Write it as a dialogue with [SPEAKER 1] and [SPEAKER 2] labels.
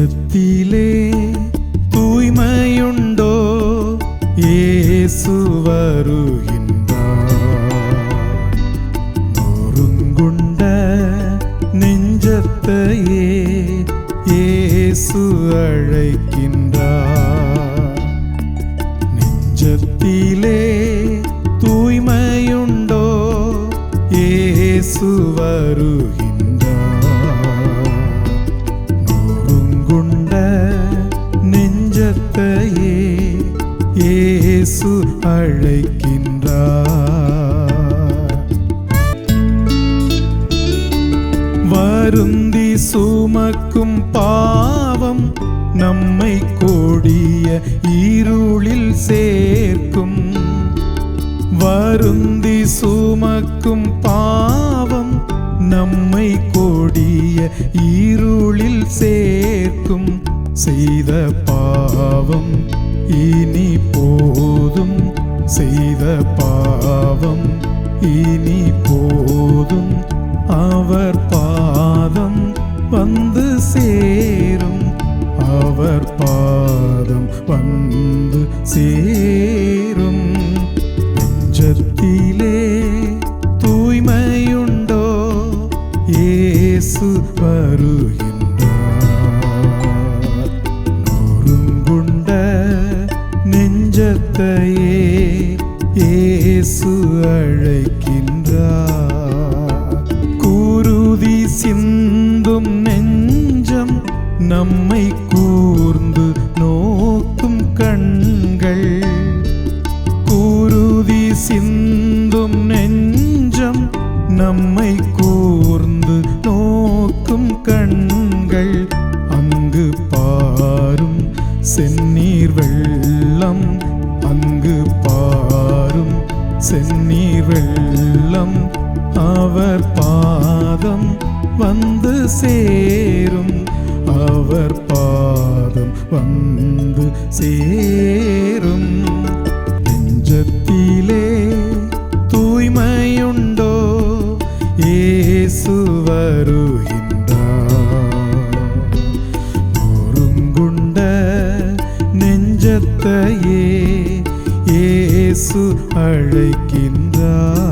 [SPEAKER 1] நெஞ்சத்திலே தூய்மையுண்டோ இயேசு வருகின்றார் நெஞ்சத்தையே ஏசு அழைக்கின்றார் நெஞ்சத்திலே தூய்மையுண்டோ இயேசு வருகின்றார் இயேசு அழைக்கின்றார். வருந்தி சுமக்கும் பாவம் நம்மை கோடிய இருளில் சேர்க்கும். வருந்தி சுமக்கும் பாவம் நம்மை கோடிய இருளில் சேர்க்கும். செய்த பாவம் இனி போதும் செய்த பாவம் இனி போதும் அவர் பாதம் வந்து சேரும். அவர் பாதம் வந்து சேரும். நெஞ்சத்திலே தூய்மையுண்டோ? ஏசு வருகின்ற இயேசு அழைக்கின்றார். குருதி சிந்தும் நெஞ்சம் நம்மை கூர்ந்து நோக்கும் கண்கள். குருதி சிந்தும் நெஞ்சம் நம்மை கூர்ந்து நோக்கும் கண்கள். அங்கு பாரும் செந்நீர் வெள்ளம் அங்கு பாரும் செந்நீர் வெள்ளம் அவர் பாதம் வந்து சேரும். அவர் பாதம் வந்து சேரும். நெஞ்சத்திலே தூய்மையுண்டோ? ஏசு வருகின்றார். நொறுங்குண்ட நெஞ்சத்தையே இயேசு அழைக்கின்றார்.